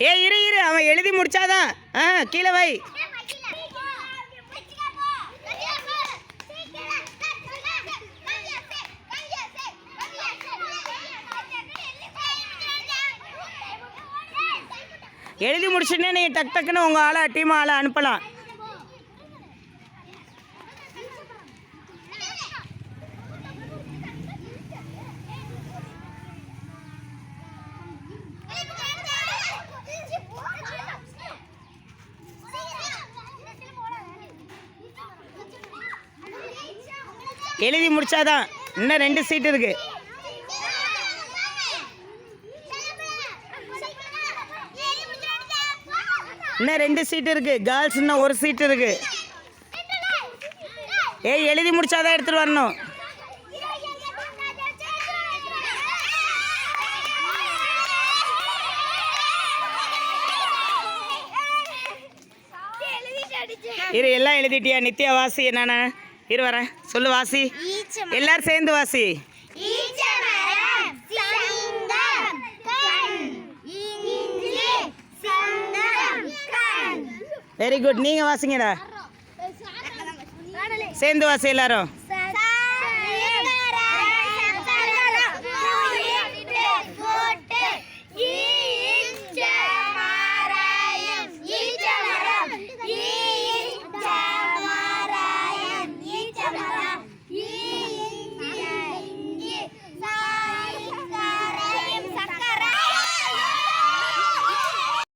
ஏ இரு இரு அவன் எழுதி முடிச்சாதான். ஆ கீழே வை. எழுதி முடிச்சுன்னே நீங்கள் டக் டக்குன்னு உங்கள் ஆளை டீம் ஆளை அனுப்பலாம். எழுதி முடிச்சாதான் இன்னும் ரெண்டு சீட் இருக்கு. இன்னும் ரெண்டு சீட் இருக்கு. கேர்ள்ஸ் இன்னும் ஒரு சீட் இருக்கு. ஏய் எழுதி முடிச்சாதான் எடுத்துட்டு வரணும். இரு எல்லாம் எழுதிட்டியா? நித்யா வாசி என்னண்ணா இரு வரேன். சொல்லு வாசி. எல்லாரும் சேர்ந்து வாசி. வெரி குட் நீங்கள் வாசிங்கடா. சேர்ந்து வாசி எல்லாரும்.